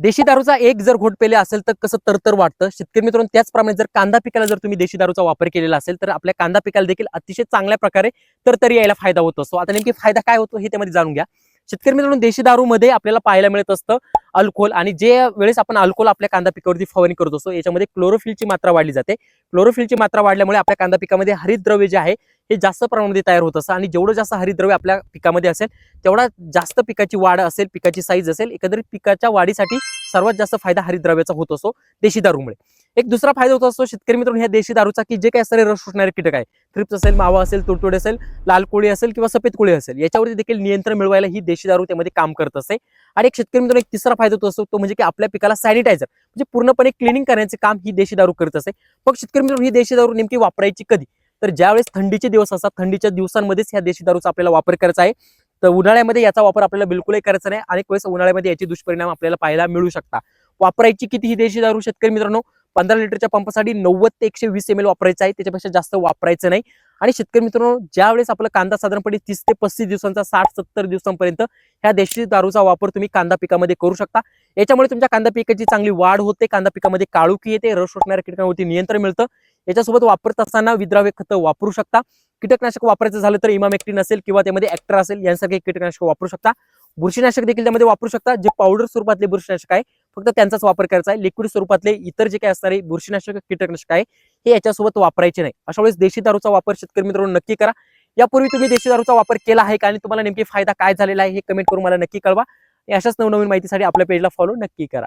देशी दारूचा एक जर घोट पेले असेल तर कसं तरतर वाटतं? शेतकरी मित्रांनो त्याचप्रमाणे जर कांदा पिकाला जर तुम्ही देशी दारूचा वापर केलेला असेल तर आपल्या कांदा पिकाला देखील अतिशय चांगल्या प्रकारे तरतरी यायला फायदा होत. असतो आता नेमकी फायदा काय होतो हे त्यामध्ये जाणून घ्या. शेतकरी मित्रांनो देशी दारूमध्ये आपल्याला पाहायला मिळत असतं अल्कोहोल आणि जे वेळेस आपण अल्कोहोल आपल्या कांदा पिकावरती फवारणी करत असतो याच्यामध्ये क्लोरोफिलची मात्रा वाढली जाते. क्लोरोफिलची मात्रा वाढल्यामुळे आपल्या कांदा पिकामध्ये हरितद्रव्य जे आहे हे जास्त प्रमाणामध्ये तयार होत असतं. आणि जेवढं जास्त हरितद्रव्य आपल्या पिकामध्ये असेल तेवढा जास्त पिकाची वाढ असेल पिकाची साईज असेल एकंदरीत पिकाच्या वाढीसाठी सर्वात जास्त फायदा हरितद्रव्याचा होत असतो देशी दारूमुळे. एक दुसरा फायदा होत असतो शेतकरी मित्रांनो ह्या देशी दारूचा की जे काही असणारे रस शोषणारे कीटक आहे थ्रिप्स असेल मावा असेल तुडतुडे असेल लाल कोळी असेल किंवा सफेद कोळी असेल याच्यावरती देखील नियंत्रण मिळवायला ही देशी दारू त्यामध्ये काम करत असते. आणि एक शेतकरी मित्रांनो एक तिसरा फायदा होत असतो तो म्हणजे की आपल्या पिकाला सॅनिटायझर म्हणजे पूर्णपणे क्लिनिंग करण्याचे काम ही देशी दारू करत असते. मग शेतकरी मित्रांनो ही देशी दारू नेमकी वापरायची कधी? तर ज्यावेळेस थंडीचे दिवस असतात थंडीच्या दिवसांमध्येच ह्या देशी दारूचा आपल्याला वापर करायचा आहे. तर उन्हाळ्यामध्ये याचा वापर आपल्याला बिलकुलही करायचा नाही. अनेक वेळेस उन्हाळ्यामध्ये याचे दुष्परिणाम आपल्याला पाहायला मिळू शकता वापरायची किती ही देशी दारू शेतकरी मित्रांनो? पंधरा लिटरच्या पंपासाठी नव्वद ते एकशे वीस एम एल वापरायचं आहे. त्याच्यापेक्षा जास्त वापरायचं नाही. आणि शेतकरी मित्रांनो ज्यावेळेस आपला कांदा साधारणपणे तीस ते पस्तीस दिवसांचा साठ सत्तर दिवसांपर्यंत ह्या देशी दारूचा वापर तुम्ही कांदा पिकामध्ये करू शकता. याच्यामुळे तुमच्या कांदा पिकाची चांगली वाढ होते कांदा पिकामध्ये काळुकी येते रस सुटणाऱ्या कीटकांवरती नियंत्रण मिळतं. याच्यासोबत वापरत असताना विद्राव्य खतं वापरू शकता. कीटकनाशक वापरायचं झालं तर इमामेक्टिन असेल किंवा त्यामध्ये ऍक्टर असेल यांसारखे कीटकनाशक वापरू शकता. बुरशीनाशक देखील त्यामध्ये वापरू शकता. जे पावडर स्वरूपातले बुरशीनाशक आहे फक्त त्यांचाच वापर करायचा आहे. लिक्विड स्वरूपातले इतर जे काही असणारे बुरशीनाशक कीटकनाशक आहे हे याच्यासोबत वापरायचे नाही. अशा वेळेस देशी दारूचा वापर शेतकरी मित्रांनो नक्की करा. यापूर्वी तुम्ही देशी दारूचा वापर केला आहे का आणि तुम्हाला नेमकी फायदा काय झालेला आहे हे कमेंट करून मला नक्की कळवा. अशाच नवनवीन माहितीसाठी आपल्या पेजला फॉलो नक्की करा.